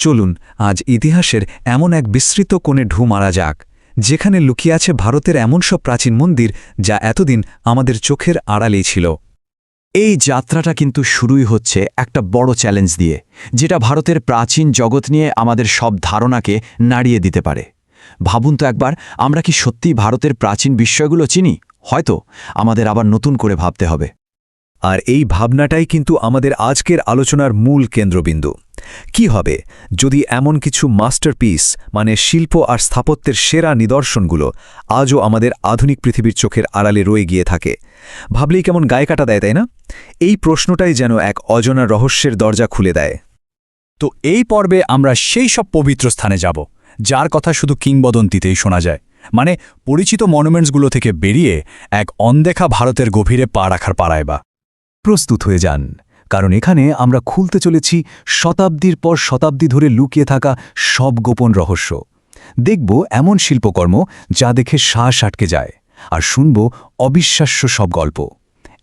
চলুন, আজ ইতিহাসের এমন এক বিস্তৃত কোণে ঢু মারা যাক, যেখানে লুকিয়ে আছে ভারতের এমন সব প্রাচীন মন্দির যা এতদিন আমাদের চোখের আড়ালেই ছিল। এই যাত্রাটা কিন্তু শুরুই হচ্ছে একটা বড় চ্যালেঞ্জ দিয়ে, যেটা ভারতের প্রাচীন জগৎ নিয়ে আমাদের সব ধারণাকে নাড়িয়ে দিতে পারে। ভাবুন তো একবার, আমরা কি সত্যিই ভারতের প্রাচীন বিষয়গুলো চিনি? হয়তো, আমাদের আবার নতুন করে ভাবতে হবে। আর এই ভাবনাটাই কিন্তু আমাদের আজকের আলোচনার মূল কেন্দ্রবিন্দু। কি হবে যদি এমন কিছু মাস্টারপিস মানে শিল্প আর স্থাপত্যের সেরা নিদর্শনগুলো আজও আমাদের আধুনিক পৃথিবীর চোখের আড়ালে রয়ে গিয়ে থাকে? ভাবলেই কেমন গায়ে কাটা দেয়, তাই না? এই প্রশ্নটাই যেন এক অজানা রহস্যের দরজা খুলে দেয়। তো এই পর্বে আমরা সেই সব পবিত্র স্থানে যাব, যার কথা শুধু কিংবদন্তিতেই শোনা যায়। মানে পরিচিত মনুমেন্টসগুলো থেকে বেরিয়ে এক অনদেখা ভারতের গভীরে পা রাখার পাড়ায় বা। প্রস্তুত হয়ে যান। কারণ এখানে আমরা খুলতে চলেছি শতাব্দীর পর শতাব্দী ধরে লুকিয়ে থাকা সব গোপন রহস্য। দেখব এমন শিল্পকর্ম যা দেখে শ্বাস আটকে যায় আর শুনব অবিশ্বাস্য সব গল্প।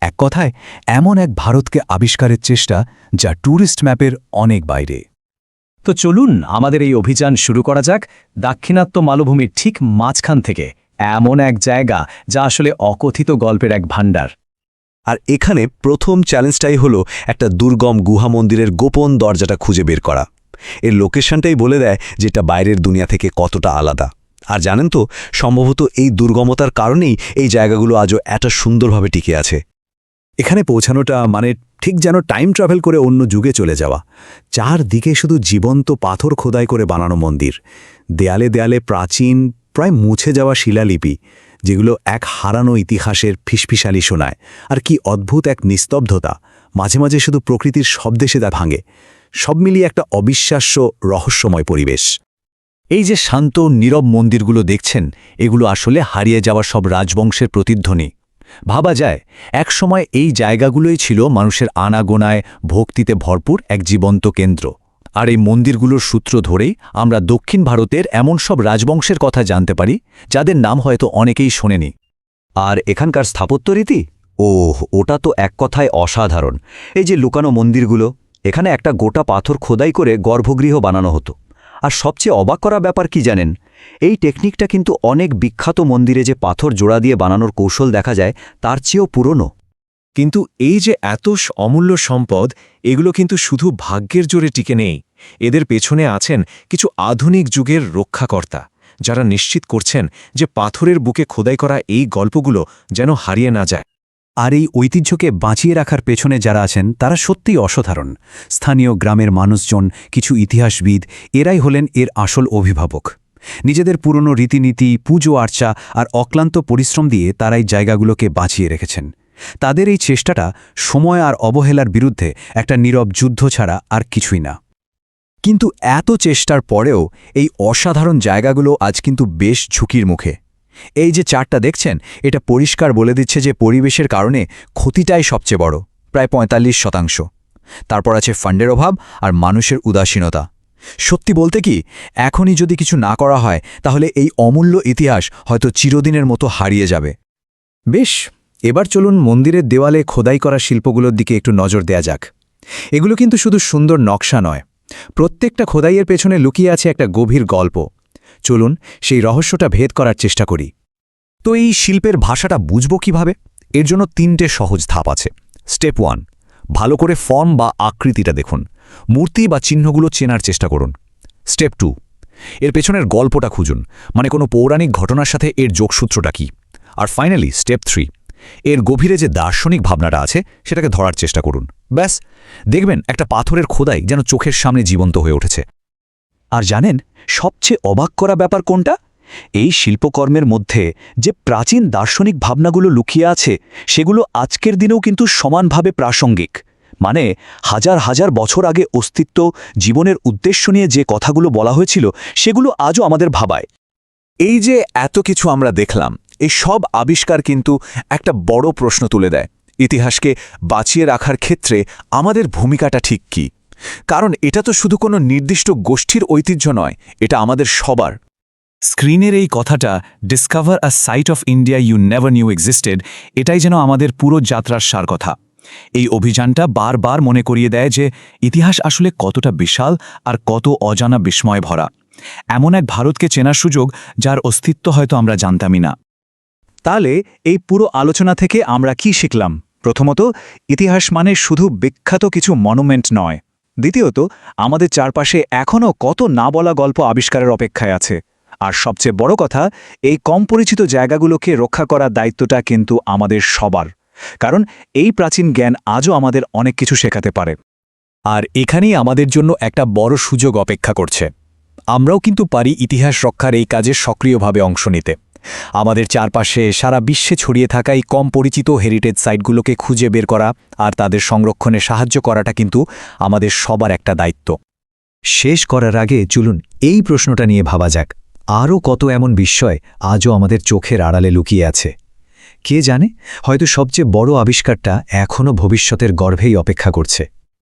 এক কথায়, এমন এক ভারতকে আবিষ্কারের চেষ্টা যা ট্যুরিস্ট ম্যাপের অনেক বাইরে। তো চলুন আমাদের এই অভিযান শুরু করা যাক দাক্ষিণাত্য মালভূমির ঠিক মাঝখান থেকে। এমন এক জায়গা যা আসলে অকথিত গল্পের এক ভাণ্ডার। আর এখানে প্রথম চ্যালেঞ্জটাই হলো একটা দুর্গম গুহা মন্দিরের গোপন দরজাটা খুঁজে বের করা। এর লোকেশনটাই বলে দেয় যেটা বাইরের দুনিয়া থেকে কতটা আলাদা। আর জানেন তো, সম্ভবত এই দুর্গমতার কারণেই এই জায়গাগুলো আজও এত সুন্দরভাবে টিকে আছে। এখানে পৌঁছানোটা মানে ঠিক যেন টাইম ট্রাভেল করে অন্য যুগে চলে যাওয়া। চারদিকে শুধু জীবন্ত পাথর খোদাই করে বানানো মন্দির। দেয়ালে দেয়ালে প্রাচীন, প্রায় মুছে যাওয়া শিলালিপি। যেগুলো এক হারানো ইতিহাসের ফিসফিসালি শোনায়। আর কি অদ্ভুত এক নিস্তব্ধতা। মাঝে মাঝে শুধু প্রকৃতির শব্দে সে তা ভাঙে। সব মিলিয়ে একটা অবিশ্বাস্য রহস্যময় পরিবেশ। এই যে শান্ত, নীরব মন্দিরগুলো দেখছেন, এগুলো আসলে হারিয়ে যাওয়া সব রাজবংশের প্রতিধ্বনি। ভাবা যায় একসময় এই জায়গাগুলোই ছিল মানুষের আনাগোনায় ভক্তিতে ভরপুর এক জীবন্ত কেন্দ্র। আর এই মন্দিরগুলোর সূত্র ধরেই আমরা দক্ষিণ ভারতের এমন সব রাজবংশের কথা জানতে পারি, যাদের নাম হয়তো অনেকেই শোনেনি। আর এখানকার স্থাপত্য রীতি? ওহ, ওটা তো এক কথায় অসাধারণ। এই যে লুকানো মন্দিরগুলো, এখানে একটা গোটা পাথর খোদাই করে গর্ভগৃহ বানানো হতো। আর সবচেয়ে অবাক করা ব্যাপার কি জানেন? এই টেকনিকটা কিন্তু অনেক বিখ্যাত মন্দিরে যে পাথর জোড়া দিয়ে বানানোর কৌশল দেখা যায়, তার চেয়েও পুরনো। কিন্তু এই যে এত অমূল্য সম্পদ, এগুলো কিন্তু শুধু ভাগ্যের জোরে টিকে নেই। এদের পেছনে আছেন কিছু আধুনিক যুগের রক্ষাকর্তা, যারা নিশ্চিত করছেন যে পাথরের বুকে খোদাই করা এই গল্পগুলো যেন হারিয়ে না যায়। আর এই ঐতিহ্যকে বাঁচিয়ে রাখার পেছনে যারা আছেন, তারা সত্যিই অসাধারণ। স্থানীয় গ্রামের মানুষজন, কিছু ইতিহাসবিদ, এরাই হলেন এর আসল অভিভাবক। নিজেদের পুরনো রীতিনীতি, পুজো আর্চা আর অক্লান্ত পরিশ্রম দিয়ে তারাই জায়গাগুলোকে বাঁচিয়ে রেখেছেন। তাদের এই চেষ্টাটা সময় আর অবহেলার বিরুদ্ধে একটা নীরব যুদ্ধ ছাড়া আর কিছুই না। কিন্তু এত চেষ্টার পরেও এই অসাধারণ জায়গাগুলো আজ কিন্তু বেশ ঝুঁকির মুখে। এই যে চারটা দেখছেন, এটা পরিষ্কার বলে দিচ্ছে যে পরিবেশের কারণে ক্ষতিটাই সবচেয়ে বড়, প্রায় ৪৫ শতাংশ। তারপর আছে ফান্ডের অভাব আর মানুষের উদাসীনতা। সত্যি বলতে কি, এখনই যদি কিছু না করা হয়, তাহলে এই অমূল্য ইতিহাস হয়তো চিরদিনের মতো হারিয়ে যাবে। বেশ, এবার চলুন মন্দিরের দেওয়ালে খোদাই করা শিল্পগুলোর দিকে একটু নজর দেয়া যাক। এগুলো কিন্তু শুধু সুন্দর নকশা নয় প্রত্যেকটা খোদাইয়ের পেছনে লুকিয়ে আছে একটা গভীর গল্প। চলুন সেই রহস্যটা ভেদ করার চেষ্টা করি। তো এই শিল্পের ভাষাটা বুঝব কীভাবে? এর জন্য তিনটে সহজ ধাপ আছে। স্টেপ ওয়ান, ভালো করে ফর্ম বা আকৃতিটা দেখুন। মূর্তি বা চিহ্নগুলো চেনার চেষ্টা করুন। স্টেপ টু, এর পেছনের গল্পটা খুঁজুন। মানে কোনো পৌরাণিক ঘটনার সাথে এর যোগসূত্রটা কি? আর ফাইনালি, স্টেপ থ্রি এর গভীরে যে দার্শনিক ভাবনাটা আছে, সেটাকে ধরার চেষ্টা করুন। ব্যাস, দেখবেন একটা পাথরের খোদাই যেন চোখের সামনে জীবন্ত হয়ে উঠেছে। আর জানেন, সবচেয়ে অবাক করা ব্যাপার কোনটা? এই শিল্পকর্মের মধ্যে যে প্রাচীন দার্শনিক ভাবনাগুলো লুকিয়ে আছে, সেগুলো আজকের দিনেও কিন্তু সমানভাবে প্রাসঙ্গিক। মানে হাজার হাজার বছর আগে অস্তিত্ব, জীবনের উদ্দেশ্য নিয়ে যে কথাগুলো বলা হয়েছিল, সেগুলো আজও আমাদের ভাবায়। এই যে এত কিছু আমরা দেখলাম, এই সব আবিষ্কার কিন্তু একটা বড় প্রশ্ন তুলে দেয়। ইতিহাসকে বাঁচিয়ে রাখার ক্ষেত্রে আমাদের ভূমিকাটা ঠিক কি? কারণ এটা তো শুধু কোনো নির্দিষ্ট গোষ্ঠীর ঐতিহ্য নয়, এটা আমাদের সবার। স্ক্রিনের এই কথাটা discover a sight of India you never knew existed এটাই যেন আমাদের পুরো যাত্রার সার কথা। এই অভিযানটা বারবার মনে করিয়ে দেয় যে ইতিহাস আসলে কতটা বিশাল আর কত অজানা বিস্ময় ভরা এমন এক ভারতকে চেনার সুযোগ যার অস্তিত্ব হয়তো আমরা জানতামই না। তাহলে এই পুরো আলোচনা থেকে আমরা কি শিখলাম? প্রথমত, ইতিহাস মানে শুধু বিখ্যাত কিছু মনুমেন্ট নয়। দ্বিতীয়ত, আমাদের চারপাশে এখনও কত না বলা গল্প আবিষ্কারের অপেক্ষায় আছে। আর সবচেয়ে বড় কথা, এই কম পরিচিত জায়গাগুলোকে রক্ষা করার দায়িত্বটা কিন্তু আমাদের সবার। কারণ এই প্রাচীন জ্ঞান আজও আমাদের অনেক কিছু শেখাতে পারে। আর এখানেই আমাদের জন্য একটা বড় সুযোগ অপেক্ষা করছে। আমরাও কিন্তু পারি ইতিহাস রক্ষার এই কাজে সক্রিয়ভাবে অংশ নিতে। আমাদের চারপাশে সারা বিশ্বে ছড়িয়ে থাকা এই কম পরিচিত হেরিটেজ সাইটগুলোকে খুঁজে বের করা আর তাদের সংরক্ষণে সাহায্য করাটা কিন্তু আমাদের সবার একটা দায়িত্ব। শেষ করার আগে চলুন এই প্রশ্নটা নিয়ে ভাবা যাক। আরও কত এমন বিস্ময় আজও আমাদের চোখের আড়ালে লুকিয়ে আছে? কে জানে? হয়তো সবচেয়ে বড় আবিষ্কারটা এখনও ভবিষ্যতের গর্ভেই অপেক্ষা করছে।